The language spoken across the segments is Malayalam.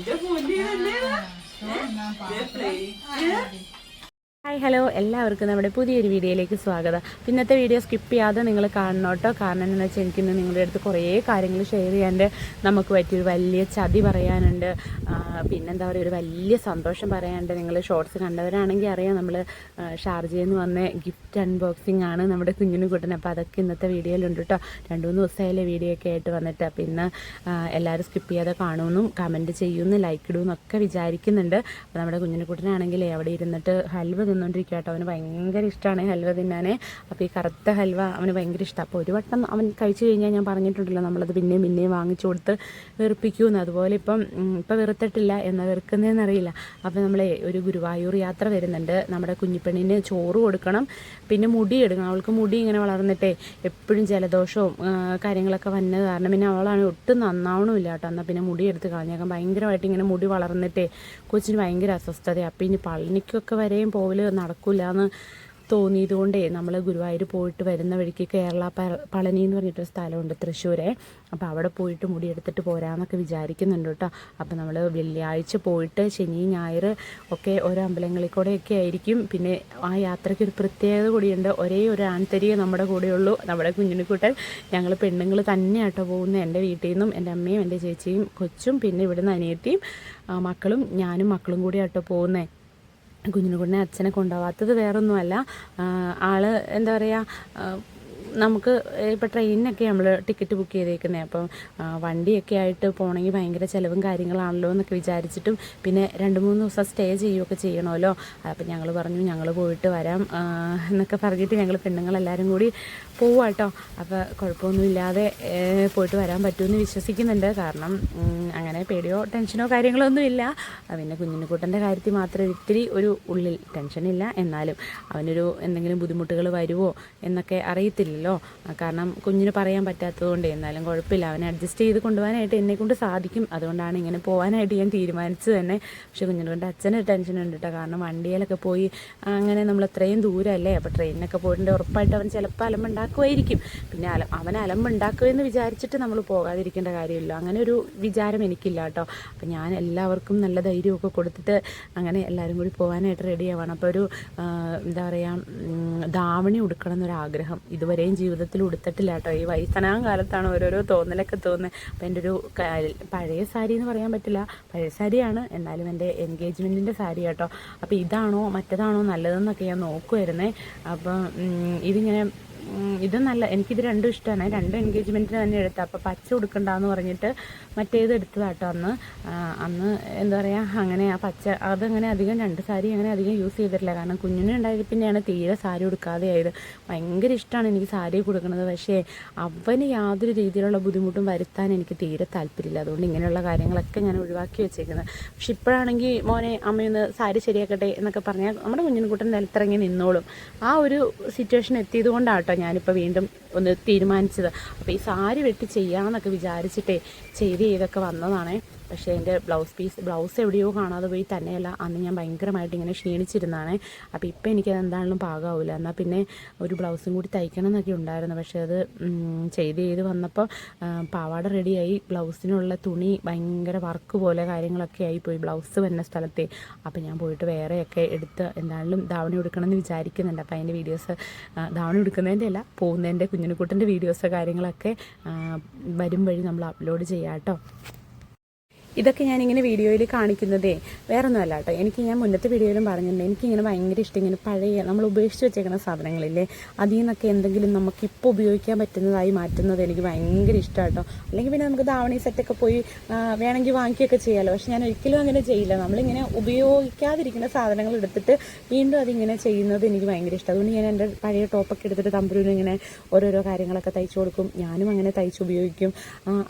എന്റെ പൊന്നി തന്നെ പ്ലേറ്റ് ഹലോ എല്ലാവർക്കും നമ്മുടെ പുതിയൊരു വീഡിയോയിലേക്ക് സ്വാഗതം. ഇന്നത്തെ വീഡിയോ സ്കിപ്പ് ചെയ്യാതെ നിങ്ങൾ കാണണം കേട്ടോ കാരണം എന്താണെന്ന് വെച്ചാൽ എനിക്കിന്ന് നിങ്ങളുടെ അടുത്ത് കുറേ കാര്യങ്ങൾ ഷെയർ ചെയ്യാണ്ട് നമുക്ക് പറ്റിയൊരു വലിയ ചതി പറയാനുണ്ട്. പിന്നെന്താ പറയുക ഒരു വലിയ സന്തോഷം പറയാനുണ്ട്. നിങ്ങൾ ഷോർട്സ് കണ്ടവരാണെങ്കിൽ അറിയാം നമ്മൾ ഷാർജയിൽ നിന്ന് വന്ന ഗിഫ്റ്റ് അൺബോക്സിംഗ് ആണ് നമ്മുടെ കുഞ്ഞിന് കൂട്ടൻ. അപ്പോൾ അതൊക്കെ ഇന്നത്തെ വീഡിയോയിലുണ്ട് കേട്ടോ രണ്ട് മൂന്ന് ദിവസമായാലും വീഡിയോ ഒക്കെ ആയിട്ട് വന്നിട്ട്. പിന്നെ എല്ലാവരും സ്കിപ്പ് ചെയ്യാതെ കാണുമെന്നും കമന്റ് ചെയ്യുമെന്നും ലൈക്ക് ഇടുമെന്നൊക്കെ വിചാരിക്കുന്നുണ്ട്. അപ്പോൾ നമ്മുടെ കുഞ്ഞിനെ കൂട്ടനാണെങ്കിൽ അവിടെ ഇരുന്നിട്ട് ഹൽവ തിന്നുകൊണ്ടിരിക്കുക കേട്ടോ. അവന് ഭയങ്കര ഇഷ്ടമാണ് ഹൽവ തിന്നാനേ. അപ്പോൾ ഈ കറുത്ത ഹൽവ അവന് ഭയങ്കര ഇഷ്ടമാണ് അപ്പോൾ ഒരു വട്ടം അവൻ കഴിച്ചു കഴിഞ്ഞാൽ ഞാൻ പറഞ്ഞിട്ടുണ്ടല്ലോ നമ്മളത് പിന്നെയും പിന്നെയും വാങ്ങിച്ചു കൊടുത്ത് വെറുപ്പിക്കുമെന്ന് അതുപോലെ ഇപ്പം ഇപ്പം വെറുത്തിട്ടില്ല എന്നാൽ വെറുക്കുന്നതെന്ന് അറിയില്ല. അപ്പോൾ നമ്മളെ ഒരു ഗുരുവായൂർ യാത്ര വരുന്നുണ്ട്. നമ്മുടെ കുഞ്ഞിപ്പെണ്ണിന് ചോറ് കൊടുക്കണം പിന്നെ മുടി എടുക്കണം. അവൾക്ക് മുടി ഇങ്ങനെ വളർന്നിട്ടേ എപ്പോഴും ജലദോഷവും കാര്യങ്ങളൊക്കെ വന്നത് കാരണം പിന്നെ അവളാണ് ഒട്ടും നന്നാവണമില്ല കേട്ടോ. എന്നാൽ പിന്നെ മുടി എടുത്ത് കളഞ്ഞേക്കാം. ഭയങ്കരമായിട്ട് ഇങ്ങനെ മുടി വളർന്നിട്ടേ കൊച്ചിന് ഭയങ്കര അസ്വസ്ഥതയാണ് അപ്പം ഇനി പളനിക്കൊക്കെ വരെയും പോവൽ നടക്കില്ല എന്ന് തോന്നിയത് കൊണ്ടേ നമ്മൾ ഗുരുവായൂർ പോയിട്ട് വരുന്ന വഴിക്ക് കേരള പളനി എന്ന് പറഞ്ഞിട്ടൊരു സ്ഥലമുണ്ട് തൃശ്ശൂരെ. അപ്പോൾ അവിടെ പോയിട്ട് മുടിയെടുത്തിട്ട് പോരാന്നൊക്കെ വിചാരിക്കുന്നുണ്ട് കേട്ടോ. അപ്പോൾ നമ്മൾ വെള്ളിയാഴ്ച പോയിട്ട് ശനി ഞായർ ഒക്കെ ഓരോ അമ്പലങ്ങളിൽ കൂടെയൊക്കെ ആയിരിക്കും. പിന്നെ ആ യാത്രയ്ക്ക് ഒരു പ്രത്യേകത കൂടിയുണ്ട്. ഒരേ ഒരു ആൺതരിയെ നമ്മുടെ കൂടെയുള്ളൂ. നമ്മുടെ കുഞ്ഞിനെക്കൂട്ടൻ ഞങ്ങൾ പെണ്ണുങ്ങൾ തന്നെയാട്ടോ പോകുന്നത്. എന്റെ വീട്ടിൽ നിന്നും എന്റെ അമ്മയും എന്റെ ചേച്ചിയും കൊച്ചും പിന്നെ ഇവിടുന്ന് അനിയത്തിയും മക്കളും ഞാനും മക്കളും കൂടിയാട്ടോ പോകുന്നത്. കുഞ്ഞിനുകുട്ടിനെ അച്ഛനെ കൊണ്ടുപോകാത്തത് വേറൊന്നുമല്ല. ആൾ എന്താ പറയുക നമുക്ക് ഇപ്പോൾ ട്രെയിനിനൊക്കെ നമ്മൾ ടിക്കറ്റ് ബുക്ക് ചെയ്തേക്കുന്നത് അപ്പം വണ്ടിയൊക്കെ ആയിട്ട് പോകണമെങ്കിൽ ഭയങ്കര ചിലവും കാര്യങ്ങളാണല്ലോ എന്നൊക്കെ വിചാരിച്ചിട്ടും പിന്നെ രണ്ട് മൂന്ന് ദിവസം സ്റ്റേ ചെയ്യുകയൊക്കെ ചെയ്യണമല്ലോ. അപ്പം ഞങ്ങൾ പറഞ്ഞു ഞങ്ങൾ പോയിട്ട് വരാം എന്നൊക്കെ പറഞ്ഞിട്ട് ഞങ്ങൾ പെണ്ണുങ്ങളെല്ലാവരും കൂടി പോവാട്ടോ അപ്പോൾ കുഴപ്പമൊന്നുമില്ലാതെ പോയിട്ട് വരാൻ പറ്റുമെന്ന് വിശ്വസിക്കുന്നുണ്ട്. കാരണം അങ്ങനെ പേടിയോ ടെൻഷനോ കാര്യങ്ങളോ ഒന്നുമില്ല. പിന്നെ കുഞ്ഞിനുകൂട്ടന്റെ കാര്യത്തിൽ മാത്രം ഇത്തിരി ഒരു ഉള്ളിൽ ടെൻഷനില്ല. എന്നാലും അവനൊരു എന്തെങ്കിലും ബുദ്ധിമുട്ടുകൾ വരുമോ എന്നൊക്കെ അറിയത്തില്ലല്ലോ. ആ, കാരണം കുഞ്ഞിന് പറയാൻ പറ്റാത്തതുകൊണ്ട് എന്നാലും കുഴപ്പമില്ല. അവനെ അഡ്ജസ്റ്റ് ചെയ്ത് കൊണ്ടുപോകാനായിട്ട് എന്നെ കൊണ്ട് സാധിക്കും. അതുകൊണ്ടാണ് ഇങ്ങനെ പോകാനായിട്ട് ഞാൻ തീരുമാനിച്ചത് തന്നെ. പക്ഷേ കുഞ്ഞിനുകൊണ്ട് അച്ഛന് ടെൻഷൻ ഉണ്ട് കേട്ടോ കാരണം വണ്ടിയിലൊക്കെ പോയി അങ്ങനെ നമ്മൾ അത്രയും ദൂരമല്ലേ അപ്പോൾ ട്രെയിനിനൊക്കെ പോയിട്ടുണ്ട്. ഉറപ്പായിട്ട് അവൻ ചിലപ്പോൾ അലമ്പുണ്ടാക്കുമായിരിക്കും. പിന്നെ അല അവൻ അലമ്പുണ്ടാക്കുമെന്ന് വിചാരിച്ചിട്ട് നമ്മൾ പോകാതിരിക്കേണ്ട കാര്യമില്ല. അങ്ങനെ ഒരു വിചാരം എനിക്കില്ല കേട്ടോ അപ്പം ഞാൻ എല്ലാവർക്കും നല്ല ധൈര്യമൊക്കെ കൊടുത്തിട്ട് അങ്ങനെ എല്ലാവരും കൂടി പോകാനായിട്ട് റെഡി ആവണം. അപ്പോൾ ഒരു എന്താ പറയുക ധാവണി ഉടുക്കണം എന്നൊരാഗ്രഹം ഇതുവരെയും ജീവിതത്തിൽ ഉടുത്തിട്ടില്ല കേട്ടോ ഈ വയസ്സനാം കാലത്താണ് ഓരോരോ തോന്നലൊക്കെ തോന്നുന്നത് അപ്പം എന്റെ ഒരു പഴയ സാരി എന്ന് പറയാൻ പറ്റില്ല. പഴയ സാരിയാണ്. എന്നാലും എന്റെ എൻഗേജ്മെന്റിന്റെ സാരി കേട്ടോ അപ്പോൾ ഇതാണോ മറ്റേതാണോ നല്ലതെന്നൊക്കെ ഞാൻ നോക്കുമായിരുന്നേ അപ്പം ഇതിങ്ങനെ ഇത് നല്ല എനിക്കിത് രണ്ടും ഇഷ്ടമാണ് രണ്ടും എൻഗേജ്മെന്റിന് തന്നെ എടുത്തത് അപ്പോൾ പച്ച കൊടുക്കണ്ടെന്ന് പറഞ്ഞിട്ട് മറ്റേത് എടുത്തതാട്ടോ അന്ന്. അന്ന് എന്താ പറയുക അങ്ങനെ ആ പച്ച അതങ്ങനെ അധികം രണ്ട് സാരി അങ്ങനെ അധികം യൂസ് ചെയ്തിട്ടില്ല. കാരണം കുഞ്ഞിനെ ഉണ്ടായത് പിന്നെയാണ് തീരെ സാരി കൊടുക്കാതെ ആയത്. ഭയങ്കര ഇഷ്ടമാണ് എനിക്ക് സാരി കൊടുക്കുന്നത് പക്ഷേ അവന് യാതൊരു രീതിയിലുള്ള ബുദ്ധിമുട്ടും വരുത്താൻ എനിക്ക് തീരെ താല്പര്യമില്ല. അതുകൊണ്ട് ഇങ്ങനെയുള്ള കാര്യങ്ങളൊക്കെ ഞാൻ ഒഴിവാക്കി വെച്ചേക്കുന്നത്. പക്ഷെ ഇപ്പോഴാണെങ്കിൽ മോനെ അമ്മയൊന്ന് സാരി ശരിയാക്കട്ടെ എന്നൊക്കെ പറഞ്ഞാൽ നമ്മുടെ കുഞ്ഞിനെ കൂട്ടം നിലത്തിറങ്ങി നിന്നോളും. ആ ഒരു സിറ്റുവേഷൻ എത്തിയത് കൊണ്ടാട്ടോ ഞാനിപ്പോൾ വീണ്ടും ഒന്ന് തീരുമാനിച്ചത്. അപ്പോൾ ഈ സാരി വെട്ടി ചെയ്യാമെന്നൊക്കെ വിചാരിച്ചിട്ടേ ചെയ്ത് ചെയ്തൊക്കെ വന്നതാണേ. പക്ഷേ എന്റെ ബ്ലൗസ് പീസ് ബ്ലൗസ് എവിടെയോ കാണാതെ പോയി തന്നെയല്ല. അന്ന് ഞാൻ ഭയങ്കരമായിട്ട് ഇങ്ങനെ ക്ഷീണിച്ചിരുന്നതാണ്. അപ്പോൾ ഇപ്പോൾ എനിക്കത് എന്താണെങ്കിലും പാകാവില്ല എന്നാൽ പിന്നെ ഒരു ബ്ലൗസും കൂടി തയ്ക്കണം എന്നൊക്കെ ഉണ്ടായിരുന്നു. പക്ഷേ അത് ചെയ്ത് ചെയ്ത് വന്നപ്പോൾ പാവാട റെഡിയായി. ബ്ലൗസിനുള്ള തുണി ഭയങ്കര വർക്ക് പോലെ കാര്യങ്ങളൊക്കെ ആയിപ്പോയി ബ്ലൗസ് വരുന്ന സ്ഥലത്തെ. അപ്പോൾ ഞാൻ പോയിട്ട് വേറെയൊക്കെ എടുത്ത് എന്താണെങ്കിലും ധാവണി എടുക്കണമെന്ന് വിചാരിക്കുന്നുണ്ട്. അപ്പോൾ അതിന്റെ വീഡിയോസ് ധാവണി എടുക്കുന്നതിന്റെ അല്ല പോകുന്നതിന്റെ കുഞ്ഞിനെക്കുട്ടന്റെ വീഡിയോസ് കാര്യങ്ങളൊക്കെ വരും വഴി നമ്മൾ അപ്ലോഡ് ചെയ്യാം കേട്ടോ. ഇതൊക്കെ ഞാനിങ്ങനെ വീഡിയോയിൽ കാണിക്കുന്നതേ വേറെ ഒന്നുമല്ല കേട്ടോ എനിക്ക് ഞാൻ മുന്നത്തെ വീഡിയോയിലും പറഞ്ഞിട്ടുണ്ട്. എനിക്കിങ്ങനെ ഭയങ്കര ഇഷ്ടം. ഇങ്ങനെ പഴയ നമ്മൾ ഉപേക്ഷിച്ച് വെച്ചേക്കുന്ന സാധനങ്ങളില്ലേ? അതിൽ നിന്നൊക്കെ എന്തെങ്കിലും നമുക്ക് ഇപ്പോൾ ഉപയോഗിക്കാൻ പറ്റുന്നതായി മാറ്റുന്നത് എനിക്ക് ഭയങ്കര ഇഷ്ടമാണ് കേട്ടോ അല്ലെങ്കിൽ പിന്നെ നമുക്ക് ധാവണി സെറ്റൊക്കെ പോയി വേണമെങ്കിൽ വാങ്ങിക്കുകയൊക്കെ ചെയ്യാമല്ലോ പക്ഷെ ഞാൻ ഒരിക്കലും അങ്ങനെ ചെയ്യില്ല. നമ്മളിങ്ങനെ ഉപയോഗിക്കാതിരിക്കുന്ന സാധനങ്ങൾ എടുത്തിട്ട് വീണ്ടും അതിങ്ങനെ ചെയ്യുന്നത് എനിക്ക് ഭയങ്കര ഇഷ്ടം. അതുകൊണ്ട് ഞാൻ എന്റെ പഴയ ടോപ്പൊക്കെ എടുത്തിട്ട് തമ്പുരുവിന് ഇങ്ങനെ ഓരോരോ കാര്യങ്ങളൊക്കെ തയ്ച്ചു കൊടുക്കും. ഞാനും അങ്ങനെ തയ്ച്ച് ഉപയോഗിക്കും.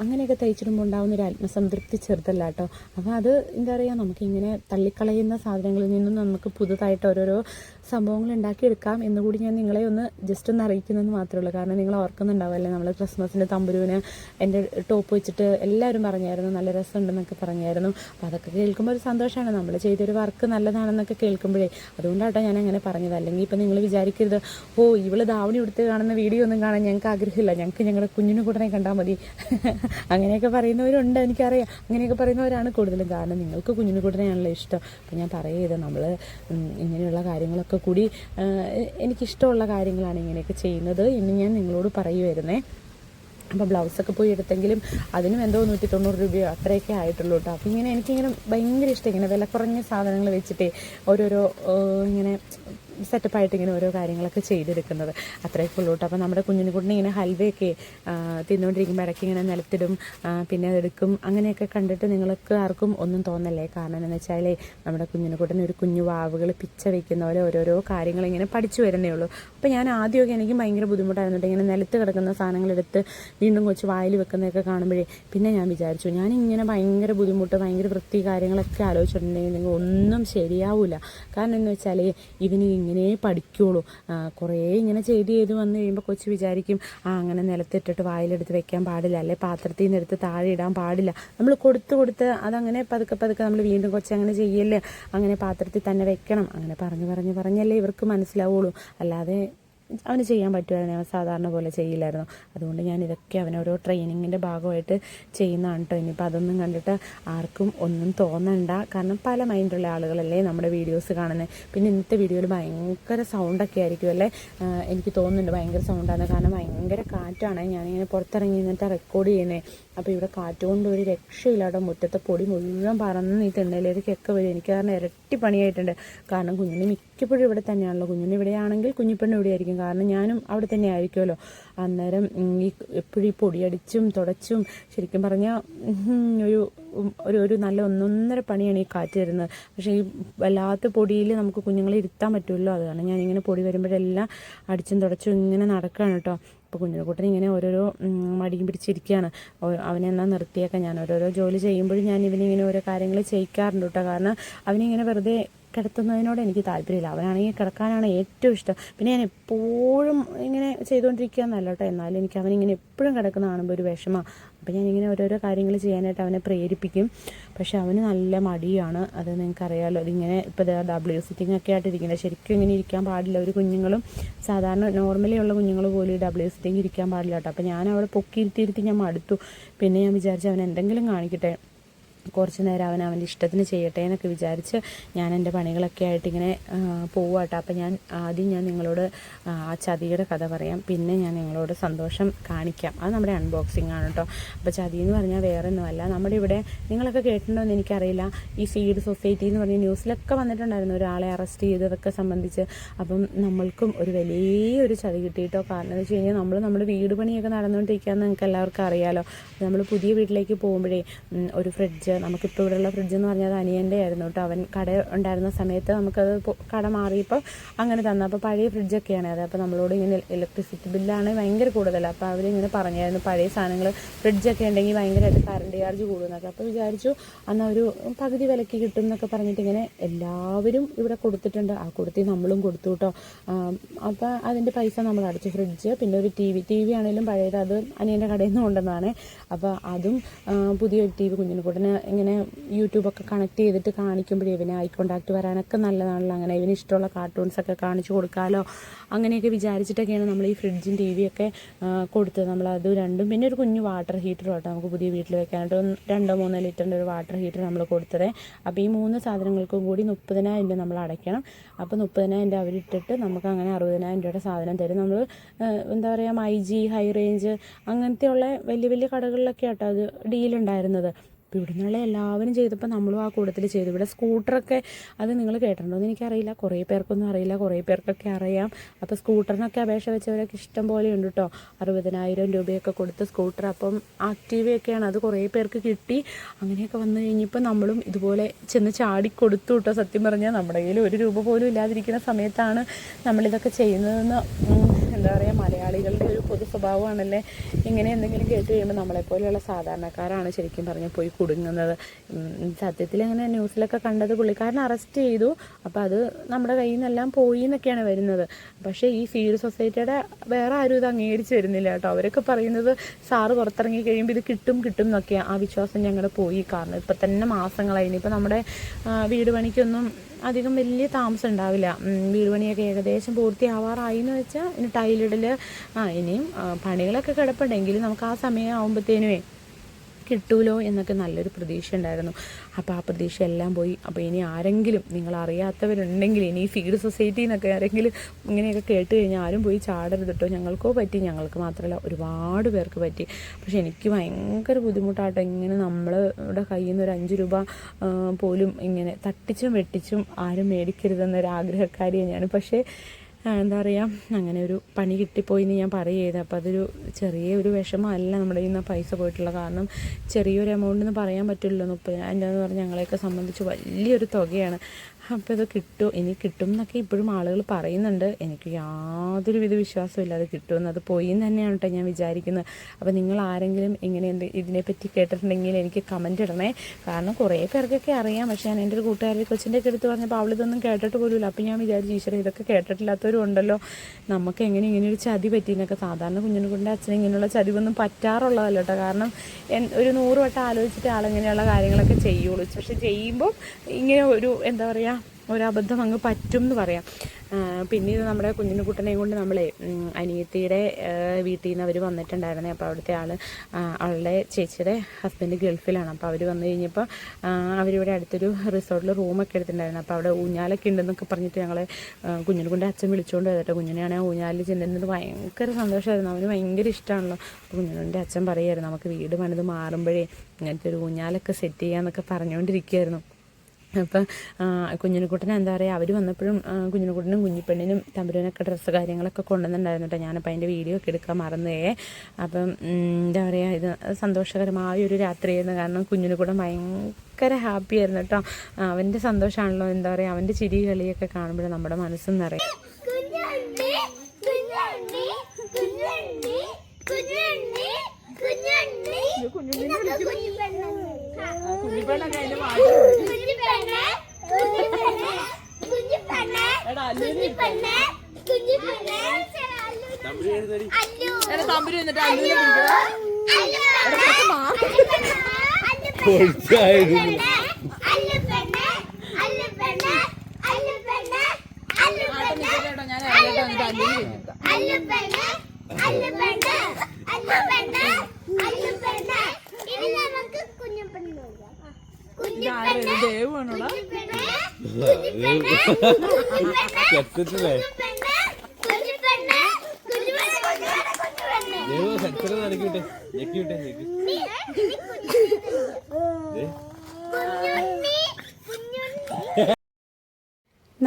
അങ്ങനെയൊക്കെ തയ്ച്ചിടുമ്പോൾ ഉണ്ടാകുന്ന ഒരു ആത്മസംതൃപ്തി ചെറുതല്ല കേട്ടോ അപ്പോൾ അത് എന്താ പറയുക നമുക്കിങ്ങനെ തള്ളിക്കളയുന്ന സാധനങ്ങളിൽ നിന്നും നമുക്ക് പുതുതായിട്ട് ഓരോരോ സംഭവങ്ങൾ ഉണ്ടാക്കിയെടുക്കാം എന്നുകൂടി ഞാൻ നിങ്ങളെ ഒന്ന് ജസ്റ്റ് ഒന്ന് അറിയിക്കുന്നതെന്ന് മാത്രമേ ഉള്ളൂ. കാരണം നിങ്ങൾ ഓർക്കുന്നുണ്ടാവുമല്ലേ നമ്മൾ ക്രിസ്മസിന്റെ തമ്പുരുവിന് എന്റെ ടോപ്പ് വെച്ചിട്ട് എല്ലാവരും പറഞ്ഞായിരുന്നു നല്ല രസമുണ്ടെന്നൊക്കെ പറഞ്ഞായിരുന്നു. അപ്പോൾ അതൊക്കെ കേൾക്കുമ്പോൾ ഒരു സന്തോഷമാണ്. നമ്മൾ ചെയ്തൊരു വർക്ക് നല്ലതാണെന്നൊക്കെ കേൾക്കുമ്പോഴേ അതുകൊണ്ടാട്ടോ ഞാൻ അങ്ങനെ പറഞ്ഞത്. അല്ലെങ്കിൽ ഇപ്പം നിങ്ങൾ വിചാരിക്കരുത് ഓ ഇവൾ ധാവണി എടുത്ത് കാണുന്ന വീഡിയോ ഒന്നും കാണാൻ ഞങ്ങൾക്ക് ആഗ്രഹമില്ല. ഞങ്ങൾക്ക് ഞങ്ങളുടെ കുഞ്ഞിനെ കൂടെ കണ്ടാൽ മതി. അങ്ങനെയൊക്കെ പറയുന്നവരുണ്ട് എനിക്കറിയാം. അങ്ങനെയൊക്കെ പറയുന്നവരാണ് കൂടുതലും. കാരണം നിങ്ങൾക്ക് കുഞ്ഞിനെക്കുട്ടനെയാണല്ലോ ഇഷ്ടം. അപ്പം ഞാൻ പറയുന്നത് നമ്മൾ ഇങ്ങനെയുള്ള കാര്യങ്ങളൊക്കെ കൂടി എനിക്കിഷ്ടമുള്ള കാര്യങ്ങളാണ് ഇങ്ങനെയൊക്കെ ചെയ്യുന്നത് ഇനി ഞാൻ നിങ്ങളോട് പറയുമായിരുന്നേ അപ്പോൾ ബ്ലൗസൊക്കെ പോയി എടുത്തെങ്കിലും അതിനും എന്തോ നൂറ്റി തൊണ്ണൂറ് രൂപയോ അത്രയൊക്കെ ആയിട്ടുള്ളൂ കേട്ടോ. അപ്പോൾ ഇങ്ങനെ എനിക്കിങ്ങനെ ഭയങ്കര ഇഷ്ടം. ഇങ്ങനെ വില കുറഞ്ഞ സാധനങ്ങൾ വെച്ചിട്ടേ ഓരോരോ ഇങ്ങനെ സെറ്റപ്പായിട്ട് ഇങ്ങനെ ഓരോ കാര്യങ്ങളൊക്കെ ചെയ്തെടുക്കുന്നത്. അത്രയൊക്കെ ഉള്ളൂ കേട്ടോ അപ്പോൾ നമ്മുടെ കുഞ്ഞിനെ കുട്ടിനെ ഇങ്ങനെ ഹൽവയൊക്കെ തിന്നുകൊണ്ടിരിക്കുമ്പോൾ ഇടയ്ക്ക് ഇങ്ങനെ നിലത്തിടും പിന്നെ അതെടുക്കും അങ്ങനെയൊക്കെ കണ്ടിട്ട് നിങ്ങൾക്ക് ആർക്കും ഒന്നും തോന്നല്ലേ? കാരണം എന്ന് വെച്ചാൽ നമ്മുടെ കുഞ്ഞിനെ കുട്ടനെ ഒരു കുഞ്ഞു വാവുകൾ പിച്ച വയ്ക്കുന്ന പോലെ ഓരോരോ കാര്യങ്ങൾ ഇങ്ങനെ പഠിച്ചു വരുന്നേ ഉള്ളൂ. അപ്പോൾ ഞാൻ ആദ്യമൊക്കെ എനിക്ക് ഭയങ്കര ബുദ്ധിമുട്ടായിരുന്നു. ഇങ്ങനെ നിലത്ത് കിടക്കുന്ന സാധനങ്ങളെടുത്ത് വീണ്ടും കൊച്ചു വായിൽ വെക്കുന്നതൊക്കെ കാണുമ്പോഴേ. പിന്നെ ഞാൻ വിചാരിച്ചു ഞാനിങ്ങനെ ഭയങ്കര ബുദ്ധിമുട്ട് ഭയങ്കര വൃത്തി കാര്യങ്ങളൊക്കെ ആലോചിച്ചിട്ടുണ്ടെങ്കിൽ നിങ്ങൾ ഒന്നും ശരിയാവില്ല കാരണം എന്ന് വെച്ചാൽ ഇവന് ഇങ്ങനെ പഠിക്കുള്ളൂ. ആ, കുറേ ഇങ്ങനെ ചെയ്ത് ചെയ്ത് വന്നു കഴിയുമ്പോൾ കൊച്ചു വിചാരിക്കും ആ അങ്ങനെ നിലത്തിട്ടിട്ട് വായിലെടുത്ത് വെക്കാൻ പാടില്ല. അല്ലെ പാത്രത്തിൽ നിന്ന് എടുത്ത് താഴെ ഇടാൻ പാടില്ല. നമ്മൾ കൊടുത്ത് കൊടുത്ത് അതങ്ങനെ പതുക്കെ പതുക്കെ നമ്മൾ വീണ്ടും കൊച്ചു അങ്ങനെ ചെയ്യല്ലേ? അങ്ങനെ പാത്രത്തിൽ തന്നെ വെക്കണം. അങ്ങനെ പറഞ്ഞ് പറഞ്ഞ് പറഞ്ഞല്ലേ ഇവർക്ക് മനസ്സിലാവുള്ളൂ. അല്ലാതെ അവന് ചെയ്യാൻ പറ്റുമായിരുന്നു. അവൻ സാധാരണ പോലെ ചെയ്യില്ലായിരുന്നു. അതുകൊണ്ട് ഞാൻ ഇതൊക്കെ അവനോരോ ട്രെയിനിങ്ങിന്റെ ഭാഗമായിട്ട് ചെയ്യുന്നതാണ് കേട്ടോ ഇനിയിപ്പോൾ അതൊന്നും കണ്ടിട്ട് ആർക്കും ഒന്നും തോന്നണ്ട. കാരണം പല മൈൻഡുള്ള ആളുകളല്ലേ നമ്മുടെ വീഡിയോസ് കാണുന്നത് പിന്നെ ഇന്നത്തെ വീഡിയോയിൽ ഭയങ്കര സൗണ്ടൊക്കെ ആയിരിക്കും അല്ലേ? എനിക്ക് തോന്നുന്നുണ്ട് ഭയങ്കര സൗണ്ടാണ് കാരണം ഭയങ്കര കാറ്റാണ്. ഞാനിങ്ങനെ പുറത്തിറങ്ങി നിന്നിട്ട് റെക്കോർഡ് ചെയ്യുന്നത് അപ്പോൾ ഇവിടെ കാറ്റുകൊണ്ട് ഒരു രക്ഷയില്ല അവിടെ മുറ്റത്തെ പൊടി മുഴുവൻ പറന്ന് നീ തിണ്ണയിലേക്കൊക്കെ വരും. എനിക്ക് കാരണം ഇരട്ടി പണിയായിട്ടുണ്ട്. കാരണം കുഞ്ഞിന് മിക്കപ്പോഴും ഇവിടെ തന്നെയാണല്ലോ. കുഞ്ഞിന് ഇവിടെയാണെങ്കിൽ കുഞ്ഞിപ്പെണ്ണ് ഇവിടെ ആയിരിക്കും കാരണം ഞാനും അവിടെ തന്നെ ആയിരിക്കുമല്ലോ. അന്നേരം ഈ എപ്പോഴും ഈ പൊടിയടിച്ചും തുടച്ചും ശരിക്കും പറഞ്ഞാൽ ഒരു ഒരു ഒരു നല്ല ഒന്നൊന്നര പണിയാണ് ഈ കാറ്റ് തരുന്നത്. പക്ഷേ ഈ വല്ലാത്ത പൊടിയിൽ നമുക്ക് കുഞ്ഞുങ്ങളെ ഇരുത്താൻ പറ്റുമല്ലോ. അതാണ് ഞാനിങ്ങനെ പൊടി വരുമ്പോഴെല്ലാം അടിച്ചും തുടച്ചും ഇങ്ങനെ നടക്കുകയാണ് കേട്ടോ. അപ്പോൾ കുഞ്ഞിനെക്കുട്ടൻ ഇങ്ങനെ ഓരോരോ മടിയും പിടിച്ചിരിക്കുകയാണ്. അവനെ എന്നാൽ നിർത്തിയേക്കാം? ഞാൻ ഓരോരോ ജോലി ചെയ്യുമ്പോഴും ഞാൻ ഇവനിങ്ങനെ ഓരോ കാര്യങ്ങൾ ചെയ്യിക്കാറുണ്ട് കേട്ടോ. കാരണം അവനിങ്ങനെ വെറുതെ കിടത്തുന്നതിനോട് എനിക്ക് താല്പര്യമില്ല. അവനാണെങ്കിൽ കിടക്കാനാണ് ഏറ്റവും ഇഷ്ടം. പിന്നെ ഞാൻ എപ്പോഴും ഇങ്ങനെ ചെയ്തുകൊണ്ടിരിക്കുക എന്നല്ല കേട്ടോ. എന്നാലും എനിക്ക് അവനിങ്ങനെ എപ്പോഴും കിടക്കുന്ന കാണുമ്പോൾ ഒരു വിഷമമാണ് അപ്പം ഞാനിങ്ങനെ ഓരോരോ കാര്യങ്ങൾ ചെയ്യാനായിട്ട് അവനെ പ്രേരിപ്പിക്കും. പക്ഷെ അവന് നല്ല മടിയാണ്. അത് നിങ്ങൾക്കറിയാമല്ലോ അതിങ്ങനെ ഇപ്പോൾ ഡബ്ല്യു സിറ്റിംഗ് ഒക്കെ ആയിട്ട് ഇരിക്കുന്നത്. ശരിക്കും ഇങ്ങനെ ഇരിക്കാൻ പാടില്ല. ഒരു കുഞ്ഞുങ്ങളും സാധാരണ നോർമലി ഉള്ള കുഞ്ഞുങ്ങൾ പോലും ഈ ഡബ്ല്യു സിറ്റിംഗ് ഇരിക്കാൻ പാടില്ല കേട്ടോ. അപ്പോൾ ഞാൻ അവിടെ പൊക്കിയിരുത്തിയിരുത്തി ഞാൻ മടുത്തു. പിന്നെ ഞാൻ വിചാരിച്ചു അവൻ എന്തെങ്കിലും കാണിക്കട്ടെ. കുറച്ച് നേരം അവൻ അവന്റെ ഇഷ്ടത്തിന് ചെയ്യട്ടെ എന്നൊക്കെ വിചാരിച്ച് ഞാൻ എന്റെ പണികളൊക്കെ ആയിട്ട് ഇങ്ങനെ പോവാട്ടോ. അപ്പം ഞാൻ ആദ്യം ഞാൻ നിങ്ങളോട് ആ ചതിയുടെ കഥ പറയാം. പിന്നെ ഞാൻ നിങ്ങളോട് സന്തോഷം കാണിക്കാം. അത് നമ്മുടെ അൺബോക്സിംഗ് ആണ് കേട്ടോ അപ്പോൾ ചതി എന്ന് പറഞ്ഞാൽ വേറെ ഒന്നുമല്ല നമ്മുടെ ഇവിടെ നിങ്ങളൊക്കെ കേട്ടിട്ടുണ്ടോ എന്ന് എനിക്കറിയില്ല. ഈ ഫീഡ് സൊസൈറ്റി എന്ന് പറഞ്ഞ ന്യൂസിലൊക്കെ വന്നിട്ടുണ്ടായിരുന്നു ഒരാളെ അറസ്റ്റ് ചെയ്തതൊക്കെ സംബന്ധിച്ച്. അപ്പം നമ്മൾക്കും ഒരു വലിയൊരു ചതി കിട്ടിയിട്ടോ. കാരണം എന്ന് വെച്ച് കഴിഞ്ഞാൽ നമ്മൾ നമ്മുടെ വീട് പണിയൊക്കെ നടന്നുകൊണ്ടിരിക്കുകയെന്ന് നിങ്ങൾക്ക് എല്ലാവർക്കും അറിയാമല്ലോ നമ്മൾ പുതിയ വീട്ടിലേക്ക് പോകുമ്പോഴേ ഒരു ഫ്രിഡ്ജ് നമുക്കിപ്പോൾ ഇവിടെയുള്ള ഫ്രിഡ്ജ് എന്ന് പറഞ്ഞാൽ അനിയന്റെ ആയിരുന്നു കേട്ടോ. അവൻ കട ഉണ്ടായിരുന്ന സമയത്ത് നമുക്കത് കട മാറിയപ്പോൾ അങ്ങനെ തന്നു. അപ്പോൾ പഴയ ഫ്രിഡ്ജൊക്കെയാണ് അത്. അപ്പോൾ നമ്മളോട് ഇങ്ങനെ ഇലക്ട്രിസിറ്റി ബില്ലാണ് ഭയങ്കര കൂടുതൽ അപ്പോൾ അവരിങ്ങനെ പറഞ്ഞായിരുന്നു പഴയ സാധനങ്ങൾ ഫ്രിഡ്ജൊക്കെ ഉണ്ടെങ്കിൽ ഭയങ്കരമായിട്ട് കറണ്ട് ചാർജ് കൂടുന്നൊക്കെ. അപ്പോൾ വിചാരിച്ചു അന്ന് ഒരു പകുതി വിലക്ക് കിട്ടും എന്നൊക്കെ പറഞ്ഞിട്ട് ഇങ്ങനെ എല്ലാവരും ഇവിടെ കൊടുത്തിട്ടുണ്ട്. ആ കൊടുത്തി നമ്മളും കൊടുത്തു കേട്ടോ. അപ്പോൾ അതിന്റെ പൈസ നമ്മൾ അടച്ചു. ഫ്രിഡ്ജ് പിന്നെ ഒരു ടി വി ടി വി ആണെങ്കിലും പഴയത് അത് അനിയന്റെ കടയിൽ നിന്ന് കൊണ്ടുവന്നതാണ്. അപ്പോൾ അതും പുതിയൊരു ടി വി കുഞ്ഞിനെ കൂട്ടിന് ഇങ്ങനെ യൂട്യൂബൊക്കെ കണക്ട് ചെയ്തിട്ട് കാണിക്കുമ്പോഴേ ഇവനെ ഐ കോണ്ടാക്ട് വരാനൊക്കെ നല്ലതാണല്ലോ. അങ്ങനെ ഇവന് ഇഷ്ടമുള്ള കാർട്ടൂൺസൊക്കെ കാണിച്ചു കൊടുക്കാമല്ലോ അങ്ങനെയൊക്കെ വിചാരിച്ചിട്ടൊക്കെയാണ് നമ്മൾ ഈ ഫ്രിഡ്ജും ടി വിയൊക്കെ കൊടുത്തത്. നമ്മൾ അത് രണ്ടും പിന്നെ ഒരു കുഞ്ഞു വാട്ടർ ഹീറ്റർ കേട്ടോ നമുക്ക് പുതിയ വീട്ടിൽ വെക്കാനായിട്ട്. രണ്ടോ മൂന്നോ ലിറ്ററിന്റെ ഒരു വാട്ടർ ഹീറ്റർ നമ്മൾ കൊടുത്തത്. അപ്പോൾ ഈ മൂന്ന് സാധനങ്ങൾക്കും കൂടി മുപ്പതിനായിരം രൂപ നമ്മൾ അടയ്ക്കണം. അപ്പോൾ മുപ്പതിനായിരം രൂപ അവരിട്ടിട്ട് നമുക്ക് അങ്ങനെ അറുപതിനായിരം രൂപയുടെ സാധനം തരും. നമ്മൾ എന്താ പറയുക മൈ ജി ഹൈ റേഞ്ച് അങ്ങനത്തെയുള്ള വലിയ വലിയ കടകളിലൊക്കെ ആട്ടോ അത് ഡീലുണ്ടായിരുന്നത് അപ്പോൾ ഇവിടെ നിന്നുള്ള എല്ലാവരും ചെയ്തപ്പോൾ നമ്മളും ആ കൂട്ടത്തിൽ ചെയ്തു. ഇവിടെ സ്കൂട്ടറൊക്കെ അത് നിങ്ങൾ കേട്ടിട്ടുണ്ടോ എന്ന് എനിക്കറിയില്ല. കുറേ പേർക്കൊന്നും അറിയില്ല. കുറേ പേർക്കൊക്കെ അറിയാം. അപ്പോൾ സ്കൂട്ടറിനൊക്കെ അപേക്ഷ വെച്ചവരൊക്കെ ഇഷ്ടം പോലെ ഉണ്ട് കേട്ടോ അറുപതിനായിരം രൂപയൊക്കെ കൊടുത്ത് സ്കൂട്ടർ അപ്പം ആക്റ്റീവയൊക്കെയാണ് അത് കുറേ പേർക്ക് കിട്ടി. അങ്ങനെയൊക്കെ വന്നു കഴിഞ്ഞപ്പോൾ നമ്മളും ഇതുപോലെ ചെന്ന് ചാടി കൊടുത്തു കേട്ടോ സത്യം പറഞ്ഞാൽ നമ്മുടെ കയ്യിൽ ഒരു രൂപ പോലും ഇല്ലാതിരിക്കുന്ന സമയത്താണ് നമ്മളിതൊക്കെ ചെയ്യുന്നതെന്ന് എന്താ പറയുക മലയാളികളുടെ ഒരു പൊതു സ്വഭാവമാണല്ലേ? ഇങ്ങനെ എന്തെങ്കിലും കേട്ട് കഴിയുമ്പോൾ നമ്മളെപ്പോലെയുള്ള സാധാരണക്കാരാണ് ശരിക്കും പറഞ്ഞാൽ പോയി കുടുങ്ങുന്നത്. സത്യത്തിൽ അങ്ങനെ ന്യൂസിലൊക്കെ കണ്ടത് പുള്ളിക്കാരനെ അറസ്റ്റ് ചെയ്തു. അപ്പോൾ അത് നമ്മുടെ കയ്യിൽ നിന്നെല്ലാം പോയി എന്നൊക്കെയാണ് വരുന്നത്. പക്ഷേ ഈ ഫീൽഡ് സൊസൈറ്റിയുടെ വേറെ ആരും ഇത് അംഗീകരിച്ച് വരുന്നില്ല കേട്ടോ. അവരൊക്കെ പറയുന്നത് സാറ് പുറത്തിറങ്ങി കഴിയുമ്പോൾ ഇത് കിട്ടും കിട്ടും എന്നൊക്കെയാണ് ആ വിശ്വാസം ഞങ്ങളുടെ പോയി. കാരണം ഇപ്പം തന്നെ മാസങ്ങളായി. ഇനിയിപ്പോൾ നമ്മുടെ വീട് പണിക്കൊന്നും അധികം വലിയ താമസം ഉണ്ടാവില്ല വീട് പണിയൊക്കെ ഏകദേശം പൂർത്തിയാവാറായി എന്ന് വെച്ചാൽ ഇനി ടൈലിടൽ ആ ഇനിയും പണികളൊക്കെ കിടപ്പുണ്ടെങ്കിലും നമുക്ക് ആ സമയം ആകുമ്പോഴത്തേനുമേ കിട്ടൂലോ എന്നൊക്കെ നല്ലൊരു പ്രതീക്ഷ ഉണ്ടായിരുന്നു അപ്പോൾ ആ പ്രതീക്ഷ എല്ലാം പോയി. അപ്പോൾ ഇനി ആരെങ്കിലും നിങ്ങൾ അറിയാത്തവരുണ്ടെങ്കിൽ ഇനി ഫീഡ് സൊസൈറ്റി എന്നൊക്കെ ആരെങ്കിലും ഇങ്ങനെയൊക്കെ കേട്ട് കഴിഞ്ഞാൽ ആരും പോയി ചാടരുത് കേട്ടോ ഞങ്ങൾക്കോ പറ്റി ഞങ്ങൾക്ക് മാത്രമല്ല ഒരുപാട് പേർക്ക് പറ്റി. പക്ഷെ എനിക്ക് ഭയങ്കര ബുദ്ധിമുട്ടാട്ടോ ഇങ്ങനെ നമ്മളുടെ കയ്യിൽ നിന്ന് ഒരു അഞ്ച് രൂപ പോലും ഇങ്ങനെ തട്ടിച്ചും വെട്ടിച്ചും ആരും മേടിക്കരുതെന്നൊരു ആഗ്രഹക്കാരിയാണ് ഞാൻ പക്ഷേ എന്താ പറയുക അങ്ങനെ ഒരു പണി കിട്ടിപ്പോയി എന്ന് ഞാൻ പറയുന്നത് അപ്പോൾ അതൊരു ചെറിയ ഒരു വിഷമമല്ല നമ്മുടെ ഇന്ന് പൈസ പോയിട്ടുള്ള കാരണം ചെറിയൊരു എമൗണ്ട് എന്ന് പറയാൻ പറ്റില്ലല്ലോ. മുപ്പതിനായിരം രൂപ എന്ന് പറഞ്ഞാൽ ഞങ്ങളെയൊക്കെ സംബന്ധിച്ച് വലിയൊരു തുകയാണ്. അപ്പോൾ ഇത് കിട്ടും ഇനി കിട്ടും എന്നൊക്കെ ഇപ്പോഴും ആളുകൾ പറയുന്നുണ്ട്. എനിക്ക് യാതൊരുവിധ വിശ്വാസമില്ല അത് കിട്ടുമെന്ന്. അത് പോയി എന്ന് തന്നെയാണ് കേട്ടോ ഞാൻ വിചാരിക്കുന്നത്. അപ്പോൾ നിങ്ങൾ ആരെങ്കിലും ഇങ്ങനെ എന്ത് ഇതിനെപ്പറ്റി കേട്ടിട്ടുണ്ടെങ്കിൽ എനിക്ക് കമന്റ് ഇടണേ. കാരണം കുറേ പേർക്കൊക്കെ അറിയാം. പക്ഷേ ഞാൻ എന്റെ ഒരു കൂട്ടുകാരി കൊച്ചിന്റെ എടുത്ത് പറഞ്ഞപ്പോൾ അവളിതൊന്നും കേട്ടിട്ട് പോലുമില്ല. അപ്പോൾ ഞാൻ വിചാരിച്ചു ഈശ്വരൻ ഇതൊക്കെ കേട്ടിട്ടില്ലാത്തവരും ഉണ്ടല്ലോ. നമുക്ക് എങ്ങനെ ഇങ്ങനെ ഒരു ചതി പറ്റിയെന്നൊക്കെ സാധാരണ കുഞ്ഞിനെക്കൊണ്ട് അച്ഛനെ ഇങ്ങനെയുള്ള ചതിവൊന്നും പറ്റാറുള്ളതല്ല കേട്ടോ. കാരണം ഒരു നൂറ് വട്ടം ആലോചിച്ചിട്ട് ആളിങ്ങനെയുള്ള കാര്യങ്ങളൊക്കെ ചെയ്യുള്ളൂ. പക്ഷെ ചെയ്യുമ്പോൾ ഇങ്ങനെ ഒരു എന്താ പറയുക ഒരു അബദ്ധം അങ്ങ് പറ്റും എന്ന് പറയാം പിന്നീട് നമ്മുടെ കുഞ്ഞിനുകുട്ടനെയും കൊണ്ട് നമ്മളെ അനിയത്തിയുടെ വീട്ടിൽ നിന്ന് അവർ വന്നിട്ടുണ്ടായിരുന്നേ. അപ്പോൾ അവിടുത്തെ ആൾ അവളുടെ ചേച്ചിയുടെ ഹസ്ബൻഡ് ഗൾഫിലാണ്. അപ്പോൾ അവർ വന്നു കഴിഞ്ഞപ്പോൾ അവരിവിടെ അടുത്തൊരു റിസോർട്ടിൽ റൂമൊക്കെ എടുത്തിട്ടുണ്ടായിരുന്നു. അപ്പോൾ അവിടെ ഊഞ്ഞാലൊക്കെ ഉണ്ടെന്നൊക്കെ പറഞ്ഞിട്ട് ഞങ്ങളെ കുഞ്ഞിനെ കൊണ്ട് അച്ഛൻ വിളിച്ചുകൊണ്ട് വരട്ടെ കുഞ്ഞിനെയാണ് ആ ഊഞ്ഞാലിൽ ചെന്നിരുന്നത് ഭയങ്കര സന്തോഷമായിരുന്നു അവന് ഭയങ്കര ഇഷ്ടമാണല്ലോ അപ്പോൾ അച്ഛൻ പറയുമായിരുന്നു നമുക്ക് വീട് പണിത് മാറുമ്പോഴേ ഇങ്ങനത്തെ ഒരു ഊഞ്ഞാലൊക്കെ സെറ്റ് ചെയ്യാമെന്നൊക്കെ പറഞ്ഞുകൊണ്ടിരിക്കുകയായിരുന്നു അപ്പം കുഞ്ഞിനുക്കുട്ടനെ എന്താ പറയുക അവർ വന്നപ്പോഴും കുഞ്ഞിനുക്കുട്ടനും കുഞ്ഞിപ്പെണ്ണിനും തമ്പുരനൊക്കെ ഡ്രസ്സ് കാര്യങ്ങളൊക്കെ കൊണ്ടുവന്നിട്ടുണ്ടായിരുന്നു കേട്ടോ. ഞാനപ്പോൾ അതിന്റെ വീഡിയോ ഒക്കെ എടുക്കാൻ മറന്നേ അപ്പം എന്താ പറയുക ഇത് സന്തോഷകരമായ ഒരു രാത്രിയായിരുന്നു. കാരണം കുഞ്ഞിനുക്കുട്ടൻ ഭയങ്കര ഹാപ്പി ആയിരുന്നു കേട്ടോ. അവന്റെ സന്തോഷമാണല്ലോ എന്താ പറയുക അവന്റെ ചിരി കളിയൊക്കെ കാണുമ്പോൾ നമ്മുടെ മനസ്സും നിറയും. കുഞ്ഞുണ്ണി കുഞ്ഞുണ്ണി കുഞ്ഞുണ്ണി. കുഞ്ഞിപ്പെണ്ണ് കുഞ്ഞിപ്പെണ്ണ് കുഞ്ഞിപ്പെണ്ണ് കുഞ്ഞിപ്പെണ്ണ് കുഞ്ഞിപ്പെണ്ണ് അല്ലു അല്ലു കുഞ്ഞുപെണ്ണ് കുഞ്ഞുപെണ്ണ് ദൈവം സത്യത്തിൽ നടക്കിവിട്ടെ ഞെക്കിവിട്ടെ ഞെക്കി നീ ഇനി കുഞ്ഞുണ്ണി ദേ, കുഞ്ഞുണ്ണി കുഞ്ഞുണ്ണി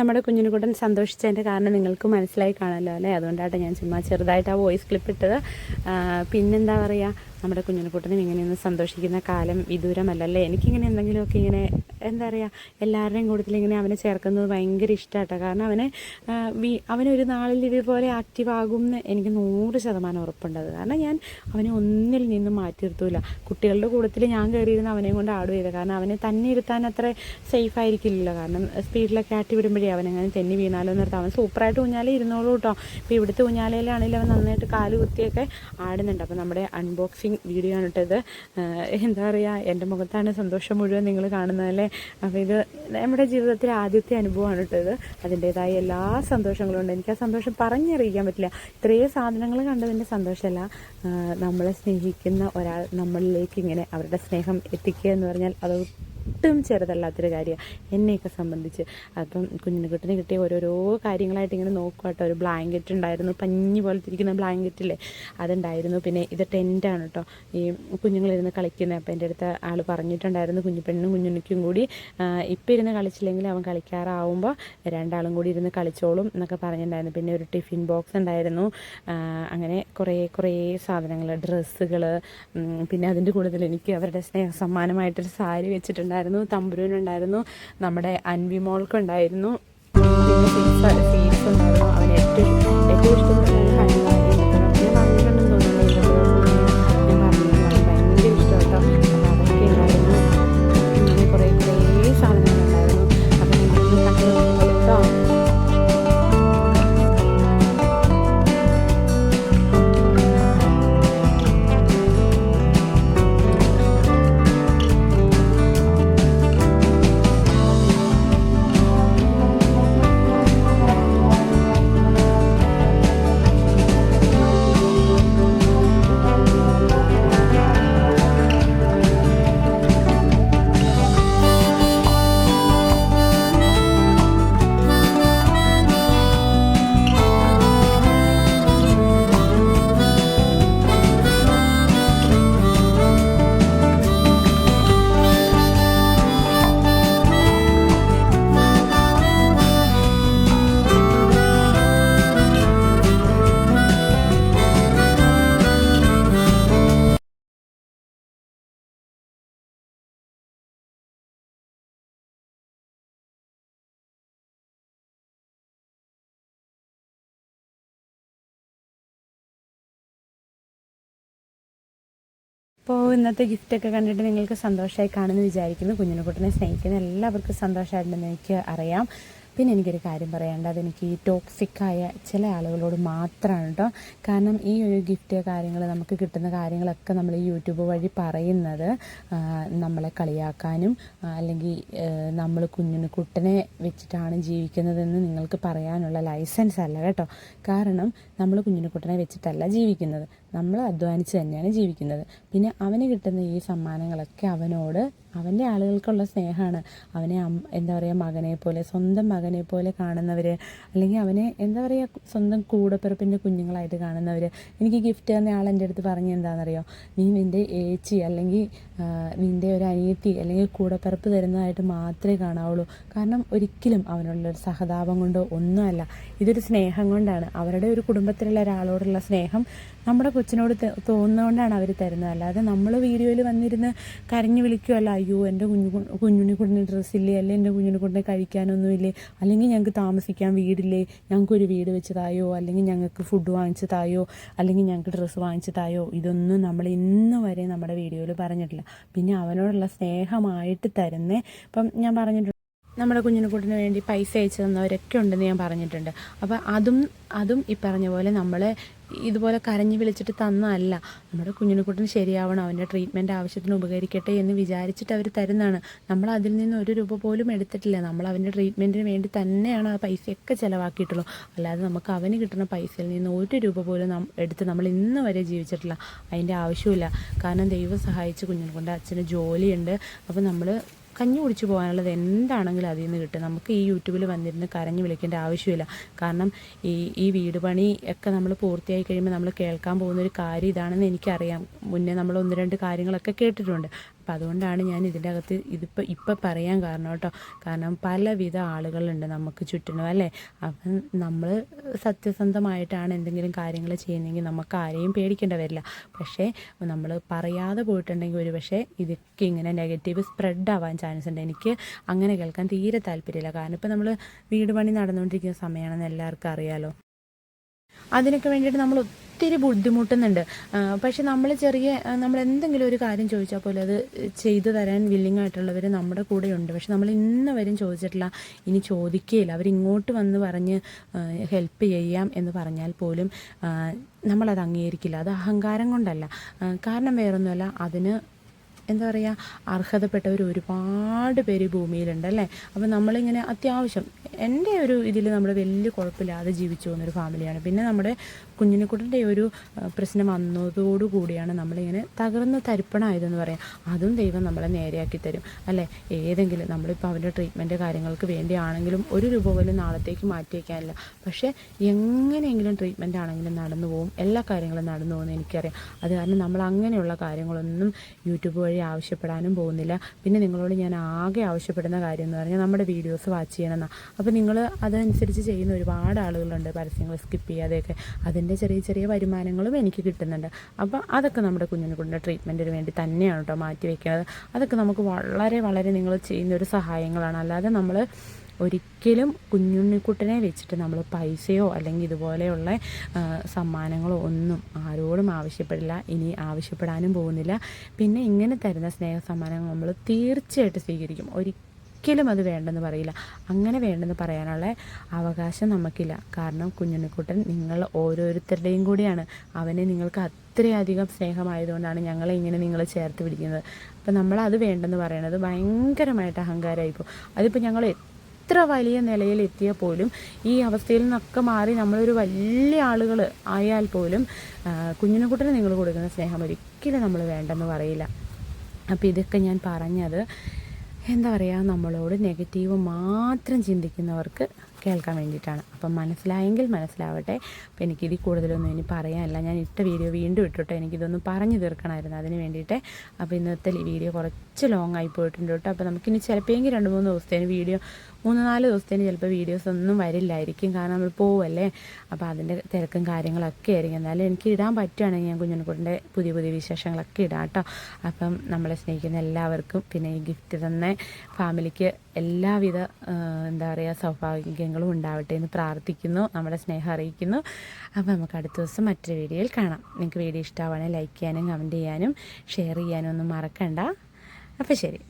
നമ്മുടെ കുഞ്ഞിനുകുട്ടൻ സന്തോഷിച്ചതിന്റെ കാരണം നിങ്ങൾക്ക് മനസ്സിലായി കാണുമല്ലോ അല്ലേ? അതുകൊണ്ടാണ് ഞാൻ ചുമ്മാ ചെറുതായിട്ട് ആ വോയിസ് ക്ലിപ്പ് ഇട്ടത്. പിന്നെന്താ പറയുക നമ്മുടെ കുഞ്ഞിനുകുട്ടനും ഇങ്ങനെയൊന്നും സന്തോഷിക്കുന്ന കാലം വിദൂരമല്ലല്ലേ? എനിക്കിങ്ങനെ എന്തെങ്കിലുമൊക്കെ ഇങ്ങനെ എന്താ പറയുക എല്ലാവരുടെയും കൂട്ടത്തിൽ ഇങ്ങനെ അവനെ ചേർക്കുന്നത് ഭയങ്കര ഇഷ്ടമാട്ടോ കാരണം അവനെ അവനൊരു നാളിൽ ഇതുപോലെ ആക്റ്റീവ് ആകും എന്ന് എനിക്ക് നൂറ് ശതമാനം ഉറപ്പുണ്ടത് കാരണം ഞാൻ അവനെ ഒന്നിൽ നിന്നും മാറ്റി നിർത്തൂല. കുട്ടികളുടെ കൂട്ടത്തിൽ ഞാൻ കയറിയിരുന്ന അവനെയും കൊണ്ട് ആഡ് ചെയ്തത് കാരണം അവനെ തന്നെ ഇരുത്താൻ അത്ര സേഫ് ആയിരിക്കില്ലല്ലോ. കാരണം സ്പീഡിലൊക്കെ ആട്ടി വിടുമ്പോഴേ അവനങ്ങനെ തെന്നി വീണാലോ നിർത്താം. അവൻ സൂപ്പറായിട്ട് ഊഞ്ഞാലേ ഇരുന്നോളൂ കേട്ടോ. ഇപ്പോൾ ഇവിടുത്തെ ഊഞ്ഞാലയിലാണെങ്കിലും അവൻ നന്നായിട്ട് കാൽ കുത്തിയൊക്കെ ആടുന്നുണ്ട്. അപ്പോൾ നമ്മുടെ അൺബോക്സിങ് വീഡിയോ ആണ് ഇട്ടത് എന്താ പറയുക എന്റെ മുഖത്താണ് സന്തോഷം മുഴുവൻ നിങ്ങൾ കാണുന്നതല്ലേ അപ്പോൾ ഇത് നമ്മുടെ ജീവിതത്തിലെ ആദ്യത്തെ അനുഭവമാണ് കേട്ടത് അതിന്റേതായ എല്ലാ സന്തോഷങ്ങളും ഉണ്ട്. എനിക്ക് ആ സന്തോഷം പറഞ്ഞറിയിക്കാൻ പറ്റില്ല. ഇത്രയും സാധനങ്ങൾ കണ്ടതിന്റെ സന്തോഷമല്ല. നമ്മളെ സ്നേഹിക്കുന്ന ഒരാൾ നമ്മളിലേക്ക് ഇങ്ങനെ അവരുടെ സ്നേഹം എത്തിക്കുക എന്ന് പറഞ്ഞാൽ അത് ഒട്ടും ചെറുതല്ലാത്തൊരു കാര്യമാണ് എന്നെയൊക്കെ സംബന്ധിച്ച്. അപ്പം കുഞ്ഞിനെ കുഞ്ഞിനുകുട്ടിന് കിട്ടിയ ഓരോരോ കാര്യങ്ങളായിട്ട് ഇങ്ങനെ നോക്കുക കേട്ടോ ഒരു ബ്ലാങ്കറ്റ് ഉണ്ടായിരുന്നു പഞ്ഞി പോലത്തെ ഇരിക്കുന്ന ബ്ലാങ്കറ്റില്ലേ അതുണ്ടായിരുന്നു. പിന്നെ ഇത് ടെന്റാണ് കേട്ടോ ഈ കുഞ്ഞുങ്ങളിരുന്ന് കളിക്കുന്നത് അപ്പം എന്റെ അടുത്ത് ആൾ പറഞ്ഞിട്ടുണ്ടായിരുന്നു പെണ്ണും കുഞ്ഞുണ്ണിക്കും കൂടി ഇപ്പം ഇരുന്ന് കളിച്ചില്ലെങ്കിൽ അവൻ കളിക്കാറാവുമ്പോൾ രണ്ടാളും കൂടി ഇരുന്ന് കളിച്ചോളും എന്നൊക്കെ പറഞ്ഞിട്ടുണ്ടായിരുന്നു. പിന്നെ ഒരു ടിഫിൻ ബോക്സ് ഉണ്ടായിരുന്നു. അങ്ങനെ കുറേ കുറേ സാധനങ്ങൾ ഡ്രസ്സുകൾ പിന്നെ അതിന്റെ കൂടുതൽ എനിക്ക് അവരുടെ സ്നേഹ സമ്മാനമായിട്ടൊരു സാരി വെച്ചിട്ടുണ്ടായിരുന്നു തമ്പുരുവിനുണ്ടായിരുന്നു നമ്മുടെ അൻവി മോൾക്കുണ്ടായിരുന്നു. പിന്നെ സീറ്റ്സ് ഉണ്ടായിരുന്നു. അവന് ഏറ്റവും ഏറ്റവും ഇഷ്ടപ്പെട്ട അപ്പോൾ ഇന്നത്തെ ഗിഫ്റ്റൊക്കെ കണ്ടിട്ട് നിങ്ങൾക്ക് സന്തോഷമായി കാണുമെന്ന് വിചാരിക്കുന്നു. കുഞ്ഞിനെക്കുട്ടനെ സ്നേഹിക്കുന്ന എല്ലാവർക്കും സന്തോഷമായിട്ടുണ്ടെന്ന് എനിക്ക് അറിയാം. പിന്നെ എനിക്കൊരു കാര്യം പറയാണ്ട് അതെനിക്ക് ഈ ടോക്സിക്കായ ചില ആളുകളോട് മാത്രമാണ് കേട്ടോ കാരണം ഈ ഒരു ഗിഫ്റ്റ് കാര്യങ്ങൾ നമുക്ക് കിട്ടുന്ന കാര്യങ്ങളൊക്കെ നമ്മൾ ഈ യൂട്യൂബ് വഴി പറയുന്നത് നമ്മളെ കളിയാക്കാനും അല്ലെങ്കിൽ നമ്മൾ കുഞ്ഞിന് കുട്ടനെ വെച്ചിട്ടാണ് ജീവിക്കുന്നതെന്ന് നിങ്ങൾക്ക് പറയാനുള്ള ലൈസൻസ് അല്ല കേട്ടോ. കാരണം നമ്മൾ കുഞ്ഞിനെ കുട്ടനെ വെച്ചിട്ടല്ല ജീവിക്കുന്നത്. നമ്മൾ അധ്വാനിച്ച് തന്നെയാണ് ജീവിക്കുന്നത്. പിന്നെ അവന് കിട്ടുന്ന ഈ സമ്മാനങ്ങളൊക്കെ അവനോട് അവന്റെ ആളുകൾക്കുള്ള സ്നേഹമാണ്. അവനെ എന്താ പറയുക മകനെ പോലെ സ്വന്തം മകനെ പോലെ കാണുന്നവർ അല്ലെങ്കിൽ അവനെ എന്താ പറയുക സ്വന്തം കൂടപ്പിറപ്പിന്റെ കുഞ്ഞുങ്ങളായിട്ട് കാണുന്നവർ എനിക്ക് ഗിഫ്റ്റ് തന്ന ആൾ എന്റെ അടുത്ത് പറഞ്ഞ എന്താണെന്നറിയോ നീ നിന്റെ ഏച്ചി അല്ലെങ്കിൽ നിന്റെ ഒരു അനിയത്തി അല്ലെങ്കിൽ കൂടപ്പിറപ്പ് തരുന്നതായിട്ട് മാത്രമേ കാണാവുള്ളൂ. കാരണം ഒരിക്കലും അവനുള്ളൊരു സഹതാപം കൊണ്ടോ ഒന്നുമല്ല. ഇതൊരു സ്നേഹം കൊണ്ടാണ്. അവരുടെ ഒരു കുടുംബത്തിലുള്ള ഒരാളോടുള്ള സ്നേഹം നമ്മുടെ കൊച്ചിനോട് തോന്നുന്നതുകൊണ്ടാണ് അവർ തരുന്നത്. അല്ലാതെ നമ്മൾ വീഡിയോയിൽ വന്നിരുന്ന് കരഞ്ഞു വിളിക്കുമല്ല അയ്യോ എന്റെ കുഞ്ഞു കുഞ്ഞുണ്ണി കുഞ്ഞിന് ഡ്രസ്സില്ലേ അല്ലെങ്കിൽ എന്റെ കുഞ്ഞിനെ കൊണ്ട് കഴിക്കാനൊന്നുമില്ലേ അല്ലെങ്കിൽ ഞങ്ങൾക്ക് താമസിക്കാൻ വീടില്ലേ? ഞങ്ങൾക്കൊരു വീട് വെച്ച് തായോ? അല്ലെങ്കിൽ ഞങ്ങൾക്ക് ഫുഡ് വാങ്ങിച്ച് തായോ? അല്ലെങ്കിൽ ഞങ്ങൾക്ക് ഡ്രസ്സ് വാങ്ങിച്ച് തായോ? ഇതൊന്നും നമ്മൾ ഇന്ന് വരെ നമ്മുടെ വീഡിയോയിൽ പറഞ്ഞിട്ടില്ല. പിന്നെ അവനോടുള്ള സ്നേഹമായിട്ട് തരുന്നേ. ഇപ്പം ഞാൻ പറഞ്ഞിട്ടുണ്ട് നമ്മുടെ കുഞ്ഞിനെക്കൂട്ടിന് വേണ്ടി പൈസ അയച്ചു തന്നവരൊക്കെ ഉണ്ടെന്ന് ഞാൻ പറഞ്ഞിട്ടുണ്ട്. അപ്പോൾ അതും അതും ഈ പറഞ്ഞ പോലെ നമ്മളെ ഇതുപോലെ കരഞ്ഞു വിളിച്ചിട്ട് തന്നതല്ല. നമ്മുടെ കുഞ്ഞിനെക്കൂട്ടിന് ശരിയാവണം അവന്റെ ട്രീറ്റ്മെന്റ് ആവശ്യത്തിന് ഉപകരിക്കട്ടെ എന്ന് വിചാരിച്ചിട്ട് അവർ തരുന്നതാണ്. നമ്മൾ അതിൽ നിന്ന് ഒരു രൂപ പോലും എടുത്തിട്ടില്ല. നമ്മൾ അവന്റെ ട്രീറ്റ്മെന്റിന് വേണ്ടി തന്നെയാണ് ആ പൈസയൊക്കെ ചിലവാക്കിയിട്ടുള്ളൂ അല്ലാതെ നമുക്ക് അവന് കിട്ടുന്ന പൈസയിൽ നിന്ന് ഒരു രൂപ പോലും എടുത്ത് നമ്മൾ ഇന്ന് വരെ ജീവിച്ചിട്ടില്ല. അതിന്റെ ആവശ്യമില്ല കാരണം ദൈവം സഹായിച്ച് കുഞ്ഞിനെ കൊണ്ട് അച്ഛന് ജോലിയുണ്ട്. അപ്പോൾ നമ്മൾ കഞ്ഞി കുടിച്ച് പോകാനുള്ളത് എന്താണെങ്കിലും അതിൽ നിന്ന് കിട്ടും. നമുക്ക് ഈ യൂട്യൂബിൽ വന്നിരുന്ന് കരഞ്ഞു വിളിക്കേണ്ട ആവശ്യമില്ല. കാരണം ഈ ഈ വീട് പണി ഒക്കെ നമ്മൾ പൂർത്തിയായി കഴിയുമ്പോൾ നമ്മൾ കേൾക്കാൻ പോകുന്ന ഒരു കാര്യം ഇതാണെന്ന് എനിക്കറിയാം. മുന്നേ നമ്മൾ ഒന്ന് രണ്ട് കാര്യങ്ങളൊക്കെ കേട്ടിട്ടുണ്ട്. അപ്പം അതുകൊണ്ടാണ് ഞാൻ ഇതിന്റെ അകത്ത് ഇതിപ്പോൾ ഇപ്പം പറയാൻ കാരണം കേട്ടോ. കാരണം പലവിധ ആളുകളുണ്ട് നമുക്ക് ചുറ്റിനും അല്ലേ? അപ്പം നമ്മൾ സത്യസന്ധമായിട്ടാണ് എന്തെങ്കിലും കാര്യങ്ങൾ ചെയ്യുന്നതെങ്കിൽ നമുക്ക് ആരെയും പേടിക്കേണ്ട വരില്ല. പക്ഷേ നമ്മൾ പറയാതെ പോയിട്ടുണ്ടെങ്കിൽ ഒരു പക്ഷേ ഇതൊക്കെ ഇങ്ങനെ നെഗറ്റീവ് സ്പ്രെഡ് ആവാൻ ചാൻസ് ഉണ്ട്. എനിക്ക് അങ്ങനെ കേൾക്കാൻ തീരെ താല്പര്യമില്ല. കാരണം ഇപ്പോൾ നമ്മൾ വീട് പണി നടന്നുകൊണ്ടിരിക്കുന്ന സമയമാണെന്ന് എല്ലാവർക്കും അറിയാലോ. അതിനൊക്കെ വേണ്ടിയിട്ട് നമ്മൾ ഒത്തിരി ബുദ്ധിമുട്ടുന്നുണ്ട്. പക്ഷെ നമ്മൾ ചെറിയ നമ്മൾ എന്തെങ്കിലും ഒരു കാര്യം ചോദിച്ചാൽ പോലും അത് ചെയ്തു തരാൻ വില്ലിങ് ആയിട്ടുള്ളവർ നമ്മുടെ കൂടെയുണ്ട്. പക്ഷെ നമ്മൾ ഇന്ന് വരും ചോദിച്ചിട്ടില്ല. ഇനി ചോദിക്കുകയില്ല അവരിങ്ങോട്ട് വന്ന് പറഞ്ഞ് ഹെൽപ്പ് ചെയ്യാം എന്ന് പറഞ്ഞാൽ പോലും നമ്മളത് അംഗീകരിക്കില്ല. അത് അഹങ്കാരം കൊണ്ടല്ല. കാരണം വേറൊന്നുമല്ല. അതിന് എന്താ പറയുക അർഹതപ്പെട്ടവർ ഒരുപാട് പേര് ഭൂമിയിലുണ്ട് അല്ലേ? അപ്പോൾ നമ്മളിങ്ങനെ അത്യാവശ്യം എന്റെ ഒരു ഇതിൽ നമ്മൾ വലിയ കുഴപ്പമില്ലാതെ ജീവിച്ചു പോകുന്നൊരു ഫാമിലിയാണ്. പിന്നെ നമ്മുടെ കുഞ്ഞിനെക്കുട്ടിന്റെ ഒരു പ്രശ്നം പ്രശ്നം വന്നതോടുകൂടിയാണ് നമ്മളിങ്ങനെ തകർന്ന് തരിപ്പണായതെന്ന് പറയാം. അതും ദൈവം നമ്മളെ നേരെയാക്കി തരും അല്ലേ? ഏതെങ്കിലും നമ്മളിപ്പോൾ അവന്റെ ട്രീറ്റ്മെന്റ് കാര്യങ്ങൾക്ക് വേണ്ടിയാണെങ്കിലും ഒരു രൂപ പോലും നാളത്തേക്ക് മാറ്റി വയ്ക്കാനില്ല പക്ഷേ എങ്ങനെയെങ്കിലും ട്രീറ്റ്മെന്റ് ആണെങ്കിലും നടന്നു പോകും എല്ലാ കാര്യങ്ങളും നടന്നു പോകുമെന്ന് എനിക്കറിയാം. അത് കാരണം നമ്മൾ അങ്ങനെയുള്ള കാര്യങ്ങളൊന്നും യൂട്യൂബ് വഴി ആവശ്യപ്പെടാനും പോകുന്നില്ല. പിന്നെ നിങ്ങളോട് ഞാൻ ആകെ ആവശ്യപ്പെടുന്ന കാര്യം എന്ന് പറഞ്ഞാൽ നമ്മുടെ വീഡിയോസ് വാച്ച് ചെയ്യണമെന്നാണ് അപ്പോൾ നിങ്ങൾ അതനുസരിച്ച് ചെയ്യുന്ന ഒരുപാട് ആളുകളുണ്ട്. പരസ്യങ്ങൾ സ്കിപ്പ് ചെയ്യാതെയൊക്കെ. അതിന്റെ ചെറിയ ചെറിയ വരുമാനങ്ങളും എനിക്ക് കിട്ടുന്നുണ്ട്. അപ്പോൾ അതൊക്കെ നമ്മുടെ കുഞ്ഞിനെ കൊണ്ട് ട്രീറ്റ്മെന്റിന് വേണ്ടി തന്നെയാണ് കേട്ടോ മാറ്റി വയ്ക്കുന്നത് അതൊക്കെ നമുക്ക് വളരെ വളരെ നിങ്ങൾ ചെയ്യുന്ന ഒരു സഹായങ്ങളാണ്. അല്ലാതെ നമ്മൾ ഒരിക്കലും കുഞ്ഞുണ്ണിക്കുട്ടനെ വെച്ചിട്ട് നമ്മൾ പൈസയോ അല്ലെങ്കിൽ ഇതുപോലെയുള്ള സമ്മാനങ്ങളോ ഒന്നും ആരോടും ആവശ്യപ്പെടില്ല. ഇനി ആവശ്യപ്പെടാനും പോകുന്നില്ല. പിന്നെ ഇങ്ങനെ തരുന്ന സ്നേഹ സമ്മാനങ്ങൾ നമ്മൾ തീർച്ചയായിട്ടും സ്വീകരിക്കും. ഒരിക്കലും അത് വേണ്ടെന്ന് പറയില്ല. അങ്ങനെ വേണ്ടെന്ന് പറയാനുള്ള അവകാശം നമുക്കില്ല. കാരണം കുഞ്ഞുണ്ണിക്കുട്ടൻ നിങ്ങൾ ഓരോരുത്തരുടെയും കൂടിയാണ്. അവനെ നിങ്ങൾക്ക് അത്രയധികം സ്നേഹമായതുകൊണ്ടാണ് ഞങ്ങളെ ഇങ്ങനെ നിങ്ങൾ ചേർത്ത് പിടിക്കുന്നത്. അപ്പം നമ്മളത് വേണ്ടെന്ന് പറയണത് ഭയങ്കരമായിട്ട് അഹങ്കാരമായിപ്പോൾ അതിപ്പോൾ ഞങ്ങൾ എത്ര വലിയ നിലയിൽ എത്തിയാൽ പോലും ഈ അവസ്ഥയിൽ നിന്നൊക്കെ മാറി നമ്മളൊരു വലിയ ആളുകൾ ആയാൽ പോലും കുഞ്ഞിനെ കുഞ്ഞിനെക്കുട്ടിന് നിങ്ങൾ കൊടുക്കുന്ന സ്നേഹം ഒരിക്കലും നമ്മൾ വേണ്ടെന്ന് പറയില്ല. അപ്പോൾ ഇതൊക്കെ ഞാൻ പറഞ്ഞത് എന്താ പറയുക നമ്മളോട് നെഗറ്റീവ് മാത്രം ചിന്തിക്കുന്നവർക്ക് കേൾക്കാൻ വേണ്ടിയിട്ടാണ്. അപ്പം മനസ്സിലായെങ്കിൽ മനസ്സിലാവട്ടെ. അപ്പം എനിക്കിതിൽ കൂടുതലൊന്നും ഇനി പറയാനില്ല. ഞാൻ ഇട്ട വീഡിയോ വീണ്ടും ഇട്ടിട്ട്? എനിക്കിതൊന്ന് പറഞ്ഞു തീർക്കണമായിരുന്നു അതിന് വേണ്ടിയിട്ട്. അപ്പോൾ ഇന്നത്തെ വീഡിയോ കുറച്ച് ലോങ് ആയി പോയിട്ടുണ്ട് കേട്ടോ. അപ്പോൾ നമുക്കിനി ചിലപ്പോഴെങ്കിൽ രണ്ട് മൂന്ന് ദിവസത്തേന് വീഡിയോ മൂന്ന് നാല് ദിവസത്തേന് ചിലപ്പോൾ വീഡിയോസ് ഒന്നും വരില്ലായിരിക്കും. കാരണം നമ്മൾ പോവല്ലേ? അപ്പോൾ അതിന്റെ തിരക്കും കാര്യങ്ങളൊക്കെ ആയിരിക്കും. എന്നാലും എനിക്ക് ഇടാൻ പറ്റുകയാണെങ്കിൽ ഞാൻ കുഞ്ഞുണ്ണിക്കുട്ടിന്റെ പുതിയ പുതിയ വിശേഷങ്ങളൊക്കെ ഇടാം കേട്ടോ. അപ്പം നമ്മളെ സ്നേഹിക്കുന്ന എല്ലാവർക്കും പിന്നെ ഈ ഗിഫ്റ്റ് തന്നെ ഫാമിലിക്ക് എല്ലാവിധ എന്താ പറയുക സൗഭാഗ്യങ്ങളും ഉണ്ടാവട്ടെ എന്ന് പ്രാർത്ഥിക്കുന്നു നമ്മുടെ സ്നേഹം അറിയിക്കുന്നു. അപ്പോൾ നമുക്ക് അടുത്ത ദിവസം മറ്റൊരു വീഡിയോയിൽ കാണാം. നിങ്ങൾക്ക് വീഡിയോ ഇഷ്ടമാവുകയാണെങ്കിൽ ലൈക്ക് ചെയ്യാനും കമന്റ് ചെയ്യാനും ഷെയർ ചെയ്യാനും ഒന്നും മറക്കണ്ട. അപ്പോൾ ശരി.